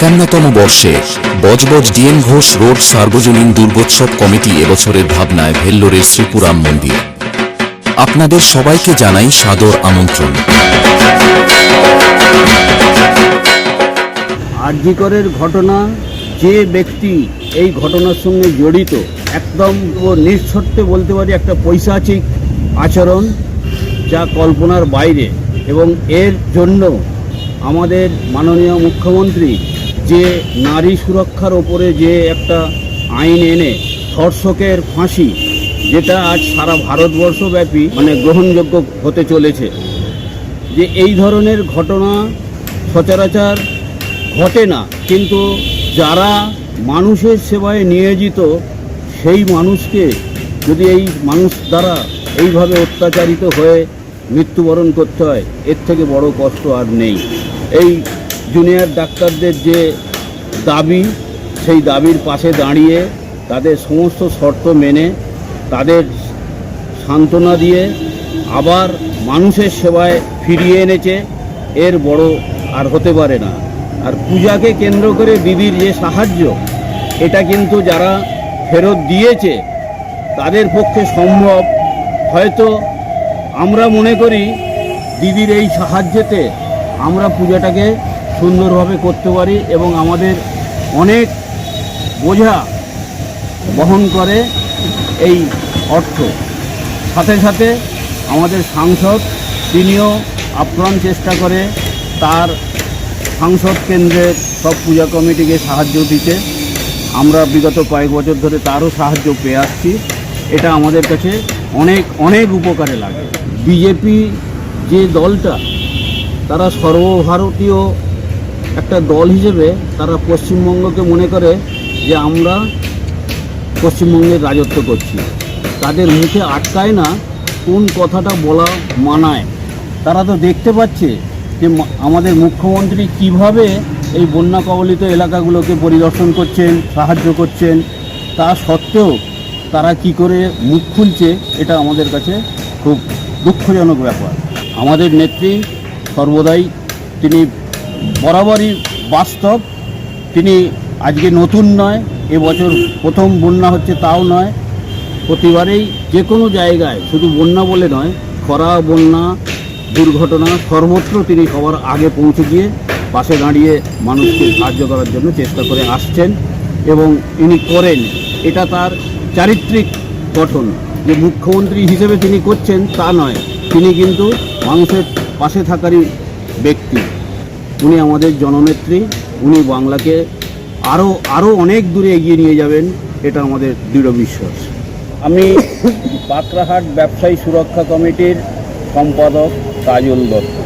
একান্নতম বর্ষে Budge Budge DNA Ghosh road সার্বজনীন দুর্গোৎসব committee এবছরের ভাবনায় ভেল্লোরের শ্রীপুরাম মন্দির। আপনাদের সবাইকে জানাই সাদর আমন্ত্রণ। আরজিকরের ঘটনা যে ব্যক্তি এই ঘটনার সঙ্গে জড়িত, একদম নিঃশর্তে বলতে পারি একটা পৈশাচিক আচরণ যা কল্পনার বাইরে এবং এর জন্য আমাদের মাননীয় মুখ্যমন্ত্রী যে নারী সুরক্ষার ওপরে যে একটা আইন এনে ধর্ষকের ফাঁসি, যেটা আজ সারা ভারতবর্ষব্যাপী মানে গ্রহণযোগ্য হতে চলেছে, যে এই ধরনের ঘটনা সচরাচর ঘটে না। কিন্তু যারা মানুষের সেবায় নিয়োজিত, সেই মানুষকে যদি এই মানুষ দ্বারা এইভাবে অত্যাচারিত হয়ে মৃত্যুবরণ করতে হয়, এর থেকে বড় কষ্ট আর নেই। এই জুনিয়র ডাক্তারদের যে দাবি, সেই দাবির পাশে দাঁড়িয়ে তাদের সমস্ত শর্ত মেনে, তাদের সান্ত্বনা দিয়ে আবার মানুষের সেবায় ফিরিয়ে এনেছে, এর বড় আর হতে পারে না। আর পূজাকে কেন্দ্র করে দিদির যে সাহায্য, এটা কিন্তু যারা ফেরত দিয়েছে, তাদের পক্ষে সম্ভব। হয়তো আমরা মনে করি দিদির এই সাহায্যেতে আমরা পূজাটাকে সুন্দরভাবে করতে পারি এবং আমাদের অনেক বোঝা বহন করে এই অর্থ। সাথে সাথে আমাদের সাংসদ, তিনিও আপ্রাণ চেষ্টা করে তার সাংসদ কেন্দ্রের সব পূজা কমিটিকে সাহায্য দিতে। আমরা বিগত কয়েক বছর ধরে তারও সাহায্য পেয়ে আসছি। এটা আমাদের কাছে অনেক অনেক উপকারে লাগে। বিজেপি যে দলটা, তারা সর্বভারতীয় একটা দল হিসেবে তারা পশ্চিমবঙ্গকে মনে করে যে আমরা পশ্চিমবঙ্গের রাজত্ব করছি। তাদের মুখে আটকায় না কোন কথাটা বলা মানায়। তারা তো দেখতে পাচ্ছে যে আমাদের মুখ্যমন্ত্রী কীভাবে এই বন্যা কবলিত এলাকাগুলোকে পরিদর্শন করছেন, সাহায্য করছেন, তা সত্ত্বেও তারা কি করে মুখ খুলছে এটা আমাদের কাছে খুব দুঃখজনক ব্যাপার। আমাদের নেত্রী সর্বদাই তিনি বরাবরই বাস্তব। তিনি আজকে নতুন নয়, এবছর প্রথম বন্যা হচ্ছে তাও নয়। প্রতিবারেই যে কোনো জায়গায় শুধু বন্যা বলে নয়, খরা, বন্যা, দুর্ঘটনা, সর্বত্র তিনি সবার আগে পৌঁছে গিয়ে পাশে দাঁড়িয়ে মানুষকে সাহায্য করার জন্য চেষ্টা করে আসছেন এবং ইনি করেন। এটা তার চারিত্রিক গঠন। যে মুখ্যমন্ত্রী হিসেবে তিনি করছেন তা নয়। তিনি কিন্তু মানুষের পাশে থাকারই ব্যক্তি। উনি আমাদের জননেত্রী, উনি বাংলাকে আরও আরও অনেক দূরে এগিয়ে নিয়ে যাবেন, এটা আমাদের দৃঢ় বিশ্বাস। আমি পাকরাহাট ব্যবসায়ী সুরক্ষা কমিটির সম্পাদক কাজল দত্ত।